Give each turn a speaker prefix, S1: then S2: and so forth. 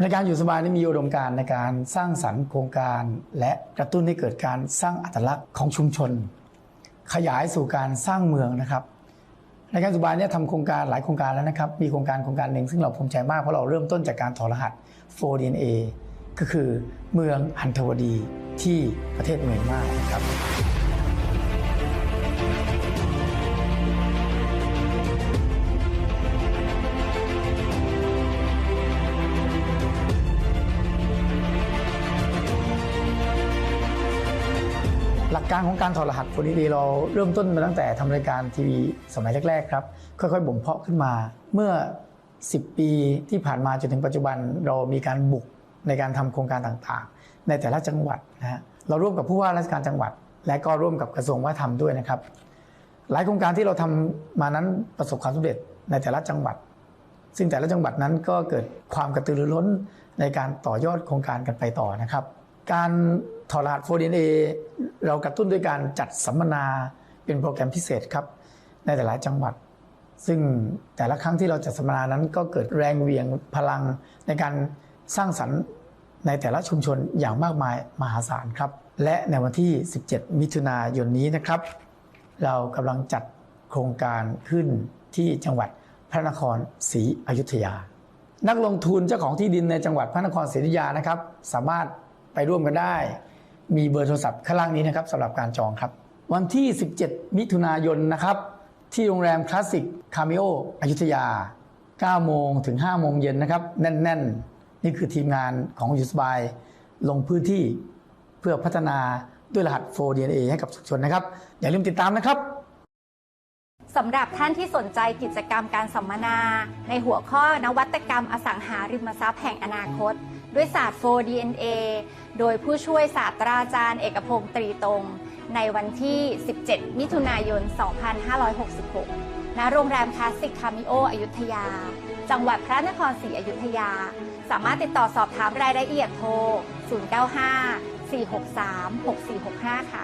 S1: ในการอยู่สบายนี่มีอุดมการในการสร้างสรรค์โครงการ และกระตุ้นให้เกิดการสร้างอัตลักษณ์ของชุมชน ขยายสู่การสร้างเมืองนะครับ ในการสุบายเนี่ยทำโครงการหลายโครงการแล้วนะครับ มีโครงการโครงการหนึ่งซึ่งเราภูมิใจมากเพราะเราเริ่มต้นจากการถอดรหัส 4DNA ก็คือเมืองหันทวดีที่ประเทศเมียนมานะครับ หลักการของการถอดรหัส 4D เราเริ่มต้นมาตั้งแต่ทำรายการทีวีสมัยแรก ๆ ครับ ค่อย ๆ บ่มเพาะขึ้นมา เมื่อ 10 ปีที่ผ่านมาจนถึงปัจจุบันเรามีการบุกในการทำโครงการต่างๆ ในแต่ละจังหวัดนะฮะเราร่วมกับผู้ว่าราชการจังหวัด และก็ร่วมกับกระทรวงวัฒนธรรมด้วยนะครับ หลายโครงการที่เราทำมานั้นประสบความสำเร็จในแต่ละจังหวัด ซึ่งแต่ละจังหวัดนั้นก็เกิดความกระตือรือร้นในการต่อยอดโครงการกันไปต่อนะครับ การถอดรหัส 4DNA เเรากระตุ้นด้วยการจัดสัมมนาเป็นโปรแกรมพิเศษครับ ในแต่ละจังหวัด ซึ่งแต่ละครั้งที่เราจัดสัมมนานั้นก็เกิดแรงเวียงพลังในการสร้างสรรค์ในแต่ละชุมชนอย่างมากมายมหาศาลครับ และในวันที่ 17 มิถุนายนนี้นะครับ เรากำลังจัดโครงการขึ้นที่จังหวัดพระนครศรีอยุธยา นักลงทุนเจ้าของที่ดินในจังหวัดพระนครศรีอยุธยานะครับ สามารถไปร่วมกันได้ มีเบอร์โทรศัพท์ข้างล่างนี้นะครับสำหรับการจองครับ วันที่ 17 มิถุนายนนะครับ ที่โรงแรมคลาสสิกคาเมโออยุธยา 9 โมงถึง 5 โมงเย็นนะครับ แน่น ๆ นี่คือทีมงานของยูสบายลงพื้นที่เพื่อพัฒนาด้วยรหัส 4DNA ให้กับชุชนนะครับ อย่าลืมติดตามนะครับ
S2: สำหรับท่านที่สนใจกิจกรรมการสัมมนา ในหัวข้อนวัตกรรมอสังหาริมทรัพย์แห่งอนาคต ด้วยศาสตร์ 4DNA โดยผู้ช่วยศาสตราจารย์เอกพงศ์ตรีตรง ในวันที่ 17 มิถุนายน 2566 ณ โรงแรมคลาสสิกคามิโออยุธยา จังหวัดพระนครศรีอยุธยา สามารถติดต่อสอบถามรายละเอียดโทร 095 463 6465 ค่ะ